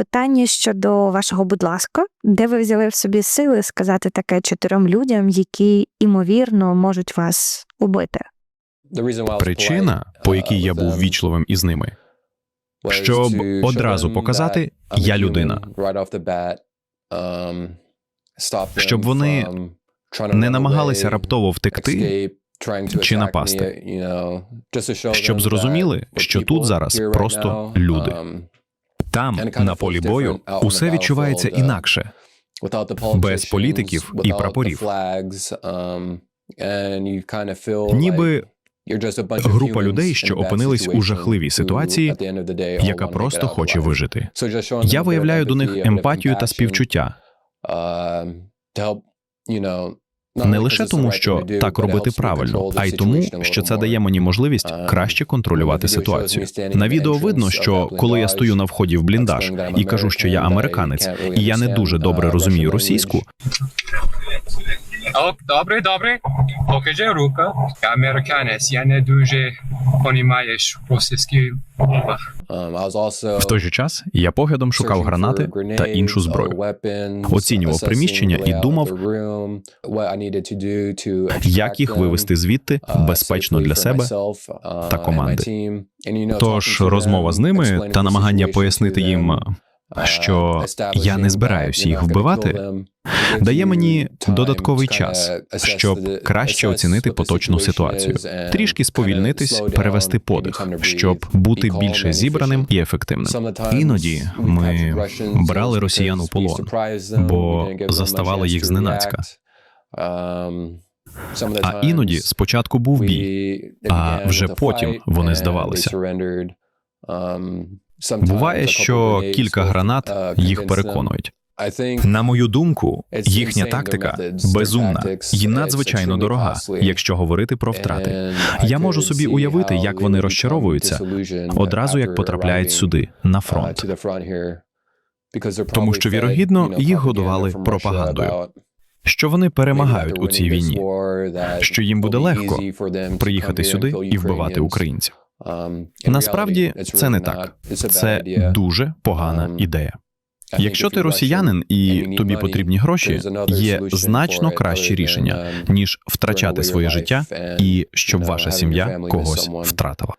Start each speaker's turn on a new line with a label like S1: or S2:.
S1: питання щодо вашого, будь ласка, де ви взяли в собі сили сказати таке чотирьом людям, які імовірно можуть вас убити?
S2: Причина, по якій я був вічливим із ними, щоб одразу показати, я людина.
S3: щоб вони
S2: не намагалися раптово втекти,
S3: чи напасти,
S2: щоб зрозуміли, що тут зараз просто люди. Там, на полі бою, усе відчувається інакше.
S3: без політиків і прапорів.
S2: Ніби
S3: група людей, що опинились у жахливій ситуації,
S2: яка просто хоче вижити. Я виявляю до них емпатію та співчуття. Не лише тому, що так робити правильно, а й тому, що це дає мені можливість краще контролювати ситуацію. На відео видно, що коли я стою на вході в бліндаж і кажу, що я американець, і я не дуже добре розумію російську,
S4: Добрий, добре, руку. Я американець, я не дуже понімаєш російський мова.
S2: в той же час я поглядом шукав гранати та іншу зброю. Оцінював приміщення і думав, як їх вивести звідти безпечно для себе та команди. Тож розмова з ними та намагання пояснити їм, що я не збираюсь їх вбивати, дає мені додатковий час, щоб краще оцінити поточну ситуацію, трішки сповільнитись, перевести подих, щоб бути більше зібраним і ефективним. Іноді ми брали росіян у полон, бо заставали їх зненацька. А іноді спочатку був бій, а вже потім вони здавалися. Буває, що кілька гранат їх переконують. На мою думку, їхня тактика безумна і надзвичайно дорога, якщо говорити про втрати. Я можу собі уявити, як вони розчаровуються одразу, як потрапляють сюди на фронт.
S3: Тому що вірогідно їх годували пропагандою.
S2: Що вони перемагають у цій війні, що їм буде легко приїхати сюди і вбивати українців. Насправді це не так. Це дуже погана ідея. Якщо ти росіянин і тобі потрібні гроші, є значно краще рішення ніж втрачати своє життя і щоб ваша сім'я когось втратила.